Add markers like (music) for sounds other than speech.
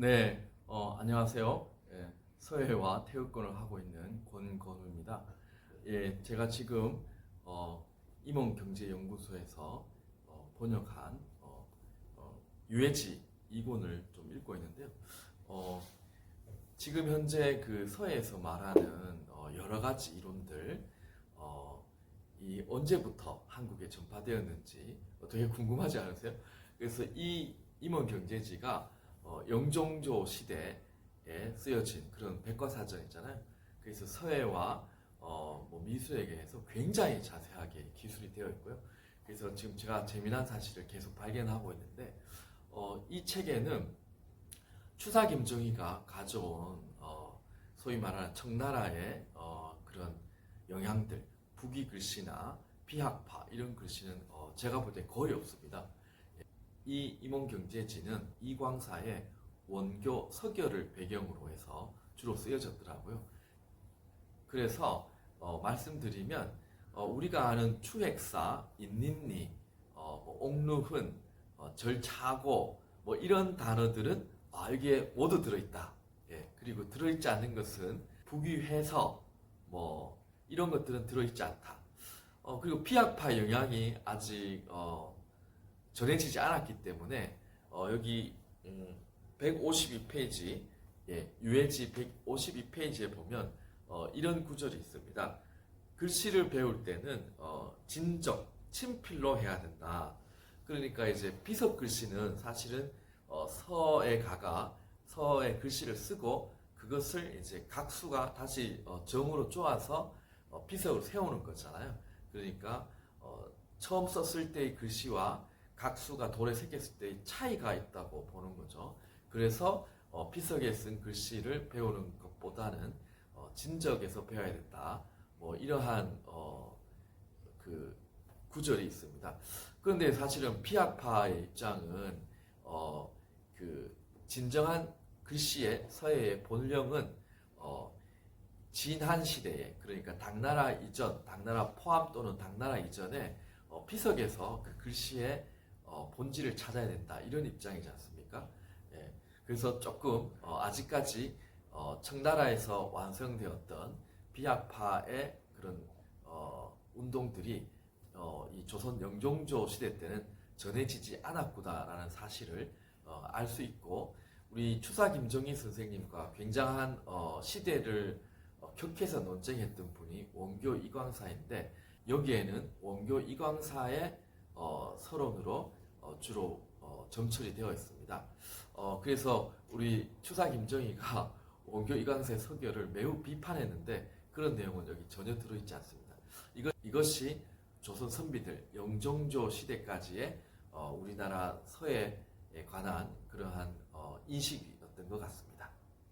네, 어, 안녕하세요. 예, 서해와 태극권을 하고 있는 권건우입니다. 예, 제가 지금 어, 임원경제연구소에서 어, 번역한 어, 어, 유해지 이권을 좀 읽고 있는데요. 어, 지금 현재 그 서해에서 말하는 어, 여러 가지 이론들, 어, 이 언제부터 한국에 전파되었는지 어, 되게 궁금하지 않으세요? 그래서 이 임원경제지가 어, 영종조 시대에 쓰여진 그런 백과사전이잖아요. 그래서 서예와 어, 뭐 미술에 대해서 굉장히 자세하게 기술이 되어 있고요. 그래서 지금 제가 재미난 사실을 계속 발견하고 있는데 어, 이 책에는 추사 김정희가 가져온 어, 소위 말하는 청나라의 어, 그런 영향들, 북이 글씨나 비학파 이런 글씨는 어, 제가 볼 때 거의 없습니다. 이 임원경제지는 이광사의 원교 서결을 배경으로 해서 주로 쓰여졌더라고요. 그래서 어, 말씀드리면 어, 우리가 아는 추획사, 인닌니, 어, 뭐 옥루흔, 어, 절차고 뭐 이런 단어들은 아, 여기에 모두 들어있다. 예, 그리고 들어있지 않는 것은 북위회서 뭐 이런 것들은 들어있지 않다. 어, 그리고 피학파 영향이 아직 어, 전해지지 않았기 때문에 어, 여기 음, 152페이지 예, 유해지 152페이지에 보면 어, 이런 구절이 있습니다. 글씨를 배울 때는 어, 진적, 친필로 해야 된다. 그러니까 이제 비석 글씨는 사실은 어, 서에 가가 서의 글씨를 쓰고 그것을 이제 각수가 다시 어, 정으로 쪼아서 어, 비석을 세우는 거잖아요. 그러니까 어, 처음 썼을 때의 글씨와 각수가 돌에 새겼을 때의 차이가 있다고 보는 거죠. 그래서 어, 피석에 쓴 글씨를 배우는 것보다는 어, 진적에서 배워야 된다. 뭐 이러한 어, 그 구절이 있습니다. 그런데 사실은 피학파의 입장은 어, 그 진정한 글씨의 서예의 본령은 어, 진한 시대에 그러니까 당나라 이전, 당나라 포함 또는 당나라 이전에 어, 피석에서 그 글씨의 어, 본질을 찾아야 된다 이런 입장이지 않습니까? 예, 그래서 조금 어, 아직까지 어, 청나라에서 완성되었던 비학파의 그런 어, 운동들이 어, 이 조선 영종조 시대 때는 전해지지 않았구나라는 사실을 어, 알수 있고 우리 추사 김정희 선생님과 굉장한 어, 시대를 어, 격해서 논쟁했던 분이 원교 이광사인데 여기에는 원교 이광사의 어, 서론으로 어, 주로 어, 점철이 되어 있습니다. 어, 그래서 우리 추사 김정희가 (laughs) 원교 이광사의 서결을 매우 비판했는데 그런 내용은 여기 전혀 들어있지 않습니다. 이것, 이것이 조선 선비들 영종조 시대까지의 어, 우리나라 서예에 관한 그러한 어, 인식이었던 것 같습니다.